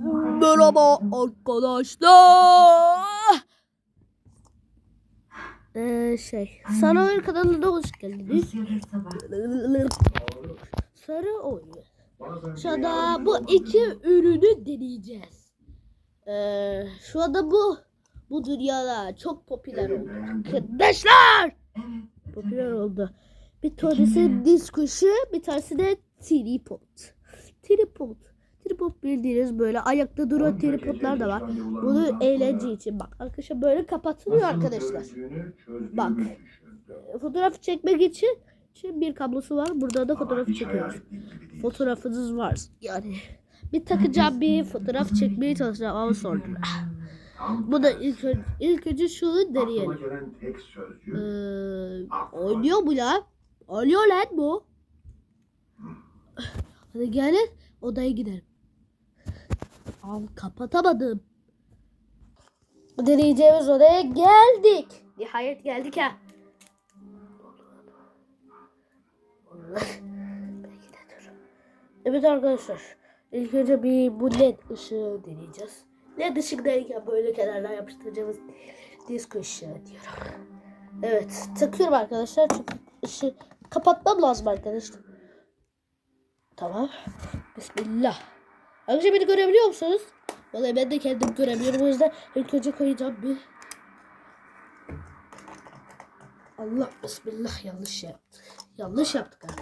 Merhaba arkadaşlar. Ee, şey, Sarı Oyun kanalına hoş geldiniz. Sarı Oyun. Şu anda bu iki ürünü deneyeceğiz. Ee, şu anda bu bu dünyada çok popüler oldu. Arkadaşlar! Popüler oldu. Bir tanesi diz kuşu, bir tanesi de tripod. Tripod. Tripod bildiğiniz böyle ayakta duran tripodlar da var. Bunu eğlence için bak arkadaşlar böyle kapatılıyor arkadaşlar. Bak. Fotoğraf çekmek için, için bir kablosu var. Burada da fotoğraf çekiyoruz. Fotoğrafınız var. Yani bir takacağım bir fotoğraf çekmeye çalışacağım ama sonra. Bu da ilk, önce, ilk önce şunu deneyelim. Ee, oynuyor bu lan. Oynuyor lan bu. Hadi gelin odaya gidelim. Al kapatamadım. Deneyeceğimiz odaya geldik. Nihayet geldik ha. Evet arkadaşlar. İlk önce bir bu led ışığı deneyeceğiz. Led ışık derken böyle kenardan yapıştıracağımız disco ışığı diyorum. Evet takıyorum arkadaşlar çünkü ışığı kapatmam lazım arkadaşlar. Tamam. Bismillah. Arkadaşlar beni görebiliyor musunuz? Vallahi ben de kendim göremiyorum o yüzden ilk önce koyacağım bir. Allah bismillah yanlış yaptık. Yanlış yaptık abi.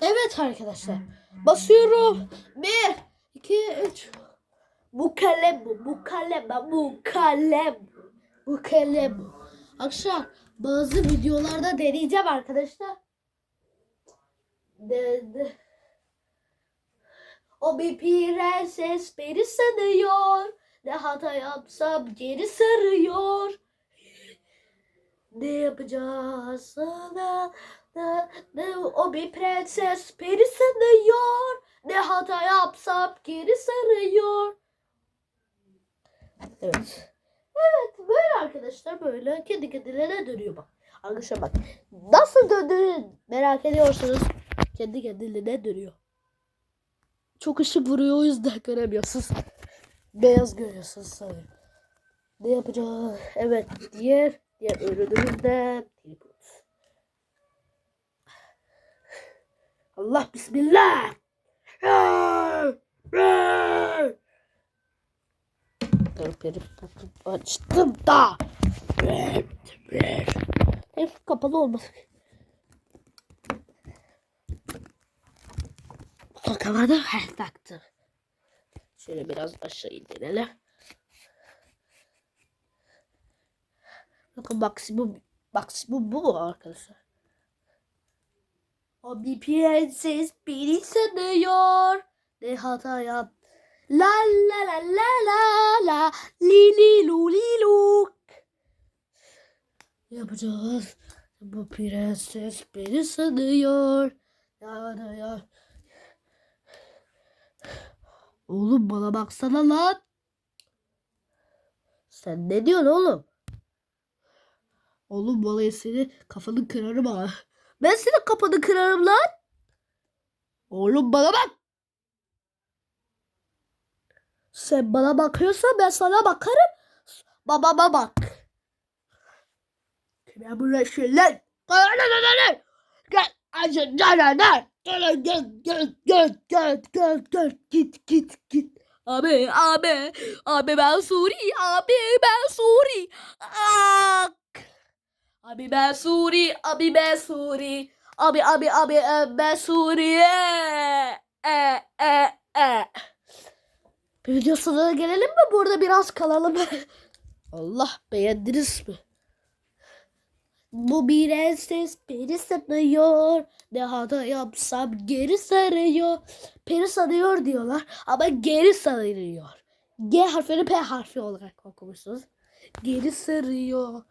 Evet arkadaşlar. Basıyorum. Bir, iki, üç. Bu kalem bu. Bu kalem bu. Kalem. Bu kalem. Akşam bazı videolarda deneyeceğim arkadaşlar. De, de. O bir prenses beni sanıyor. Ne hata yapsam geri sarıyor. Ne yapacağız sana? Ne, ne, o bir prenses beni sanıyor. Ne hata yapsam geri sarıyor. Evet. Evet böyle arkadaşlar böyle kendi kendilerine dönüyor bak. Arkadaşlar bak nasıl döndüğünü merak ediyorsanız kendi kendilerine dönüyor. Çok ışık vuruyor o yüzden göremiyorsunuz. Beyaz görüyorsunuz sanırım. Ne yapacağız? Evet diğer diğer ürünümüz de tripod. Allah bismillah. Perip açtım da. Hep kapalı olmasın. Takamadım. Heh taktım. Şöyle biraz aşağı indirelim. Bakın maksimum maksimum bu mu arkadaşlar? O prenses beni sanıyor. Ne hata yap. La la la la la la li li lu li lu. Yapacağız. Bu prenses beni sanıyor. Ya ya ya. Oğlum bana baksana lan. Sen ne diyorsun oğlum? Oğlum vallahi seni kafanı kırarım ha. Ben senin kafanı kırarım lan. Oğlum bana bak. Sen bana bakıyorsan ben sana bakarım. Babama bak. Kime bulaşıyor lan? Gel acı canavar. Gel gel gel gel gel gel gel git git git. Abi abi abi ben Suri abi ben Suri. Ak. Abi ben Suri abi ben Suri. Abi abi abi e, ben Suriye. E e. Bir sonuna gelelim mi? Burada biraz kalalım. Allah beğendiniz mi? Bu bir ses beni sanıyor. Ne hata yapsam geri sarıyor. Peri sanıyor diyorlar ama geri sarıyor. G harfini P harfi olarak okumuşsunuz. Geri sarıyor.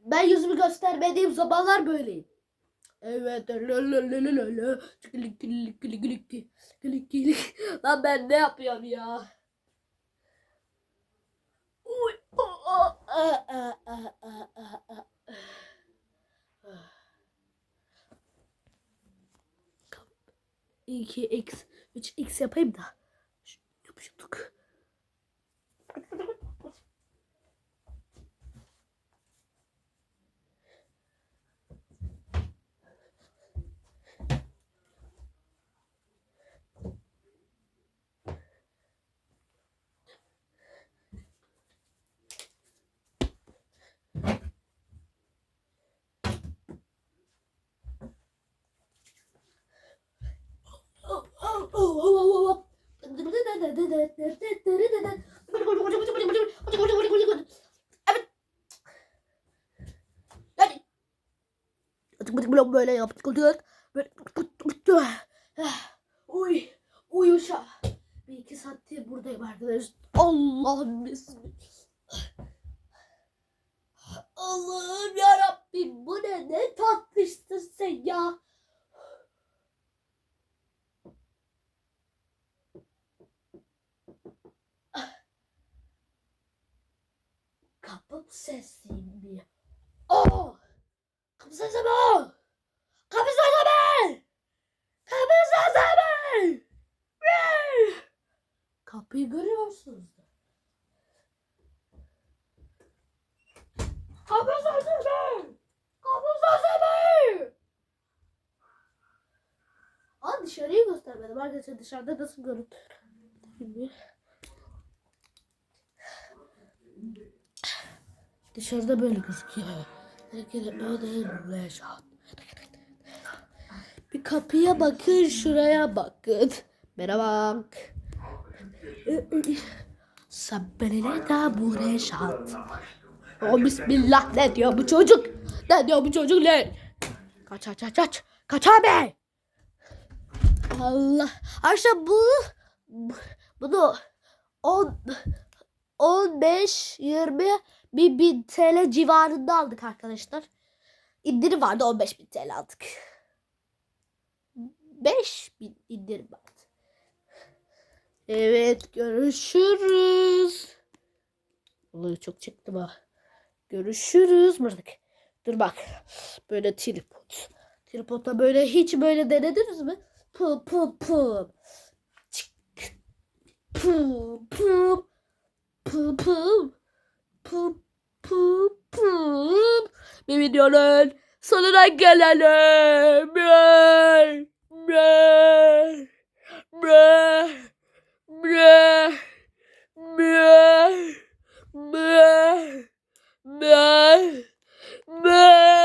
Ben yüzümü göstermediğim zamanlar böyleyim. Evet. Lan ben ne yapıyorum ya? 2 x 3 x yapayım da. Şu- Yapıştık. Evet. Böyle yaptık. Böyle. Uy. Uyuşa. Bir iki saattir buradayım arkadaşlar. Allah'ım bismillah. Allah'ım yarabbim bu ne ne tatlışsın sen ya. Kapı sesiyim. Oh! Kapı sesi mi? Kapı sesi mi? Kapı sesi mi? Ne? Kapıyı görüyorsunuz. Kapı sesi mi? Kapı sesi mi? Aa dışarıyı göstermedim arkadaşlar dışarıda nasıl görüntü. Dışarıda böyle gözüküyor. Herkese öyle yaşat. Bir kapıya bakın, şuraya bakın. Merhaba. Sabberele da bu reşat. O bismillah ne diyor bu çocuk? Ne diyor bu çocuk ne? Kaç aç aç aç. Kaç abi. Allah. Arkadaşlar bu bunu 10 15 20 bir bin TL civarında aldık arkadaşlar. İndirim vardı 15 bin TL aldık. 5 bin indirim vardı. Evet görüşürüz. Vallahi çok çıktı ha. Görüşürüz. Buradaki. Dur bak. Böyle tripod. Tripodla böyle hiç böyle denediniz mi? Pı pı pı. Çık. Pı pı pı pı pı pı pı bir videonun sonuna gelelim. Bre, bre, bre, bre, bre, bre, bre, bre.